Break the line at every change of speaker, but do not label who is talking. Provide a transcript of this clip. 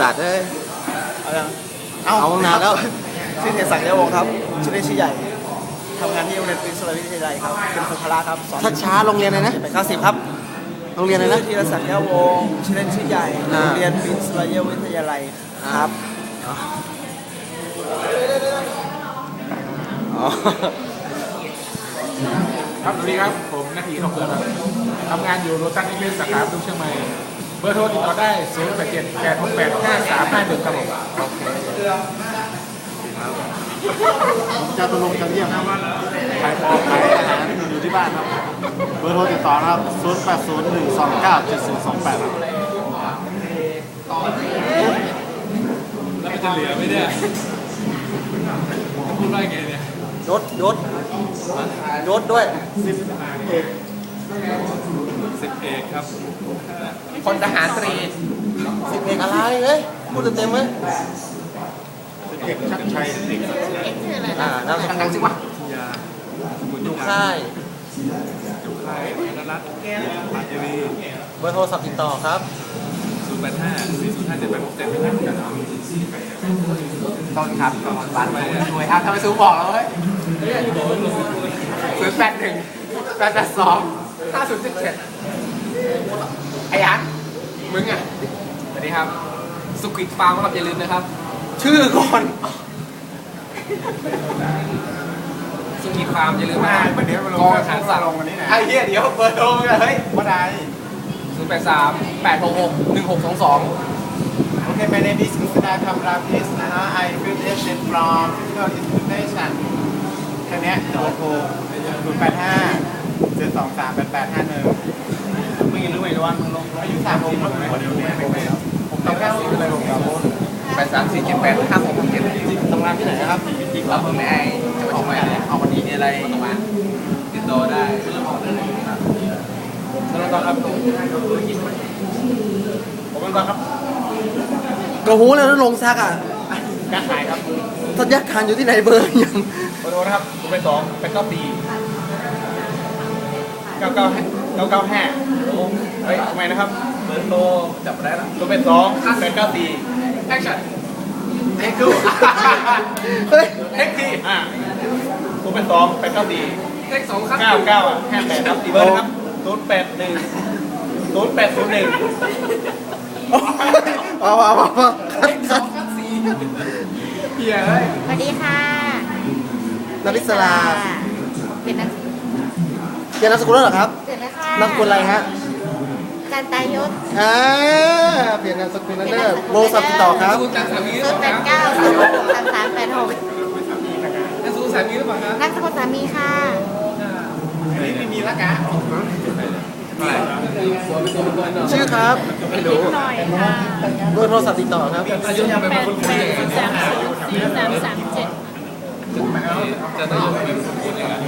สัตว์เอ้ย
เอายัง
เอาตั้งนานแล้ว
ชื่อเทศักดิ์ยาวงศ์ครับชื่อเล่นชื่อใหญ่ทำงานที่โรงเรียนปรินซ์วิทยาลัยครับเป็นครูพละครับสอน
ช้าช้าๆโรงเรียนเลยนะ
เป็นเก้าสิบครับ
โรงเรียนเลยนะ
ชื่อธีรศักดิ์ยาวงศ์ชื่อเล่นชื่อใหญ่
อ่า
โรงเรียนปรินซ์วิทยาลัยครับ
อ๋อ
ครับสวัสดีครับ ผมนาทีทองเกลือครับทำงานอยู่โรตัสนิเวศสาขาดุงเชียงใหม่ เบอร์โทรติดต่อได้ 0 8 7 8 6 8 5 3 5 1ครับผม
จาตุรงค์จันเยี่ยมครับขายของขายอาหารอยู่ที่บ้านครับ เบอร์โทรติดต่อนะครับ 0 8 0 1 2 9 7 0 2 8ครับ
แล้วมันจะเหลือไหมเนี่ยพูดว่าไงเนี่ย
ยศยศยศด้วย
สิบเอก สิบเอกครับ
คนทหารตรีสิบเอกอะไรเลยพูดเต็มเไหมสิบ
เอกชักชัยสิบเอก
อ่าแล้วดังๆสิวะ
ยา
อยู่ค่าย
อยู่ค่ายนรัตน์ปัตยวี
เบอร์โทรศัพท์ติดต่อครับ
0 8 5 4 0 5 7 8 6 7ต้นครับ
ตอนบ้านไปรวยครับทำไมซูบอกเราเฮ้ย0 8 1 8 8 2 5 0 7 7 ไอ้ยันมึงอะสวัสดีครับ สุขิตฟาร์มครับอย่าลืมนะครับ ชื่อก่อนสุขิตฟาร์มอย่าลืมมามันเดี๋ยวมัลงกองหางสัตว์
ลงวันนี้นะ
ไอ้เหี้ยเดี๋ยวเปิดโทรมึงอะเฮ้ย
ว่าได
ศูนย์แปดสามแปดหกหกหนึ่งหกสองสอง
Okay, my name is Krishna Kamrapis. Uh-huh. I graduated from Physical Education คณะโปดแปดห้าหนึ่ง 5 7 2 3 8 8 5 1มึงยังรู้ไมว่ามึงลงอายุสามผมผมผมต้องแค่สิบเลยผมครับ
แปดสามสี่เจ็ดแปดห้าหกเจ็ด
ทำงานที่ไหนนะครับ
รับเพิ่มในไอจังหวัดเชียงใหม่เอาวันนี้มีอะไรมติดต่อได้
สำนักงานครับผมเป็นก่อนครับ
ก็หูแล้วลงซักอะ
การขายครับ
ทัศยาคารอยู่ที่ไหนเบอร์ยัง
ขอโทษนะครับผมเป็นสองเป็นเก้าสี่เก้าเก้า เก้าเก้าห้าเฮ้ยทำไมนะครับเบอร์โทร
จับได้แล้ว
ตัวเป็นสองเป็นเก้าสี่
แอคชั่นเอ็กซ์ดู
เฮ้ย
เอ็กซ์ที
อ่าตัวเป็นสองเป็นเก้าสี่
เอ็กซ์สองครับ
เก้าเก้าห้าแปดครับสี่เบอร์นะครับศูนย์แปดหนึ่งศูนย์แปดศูนย์หนึ่ง
เอาเอาเอาเอาคัดคัด
เฮียเฮ้ย
สวัสดีค่ะ
นาริสลา
เป็นนัก
เรียนนามสกุลแล้วเหรอครับ นามสกุลอะไรฮะ
การตายยศ
อ่าเปลี่ยนนามสกุลแล้วเด้อโบสับติดต่อครับ
ศูนย์แปดเก้าบศูนย์สาสามแปดหก
จะสู้สามีหรือเปล่าครับ
นักสกุลสามีค่ะ
ไม่มีละกะ
ชื่อครับ
ไม่รู้หน่อยค่ะ
เบอร์โทรศัพท์ติดต่อครับ
อายุยัแปดแปดสาม
ศูนย์สี่สามสา
ม
เจ็ด
จะต้องเอาไปเป็
นคนคุยเลยอะ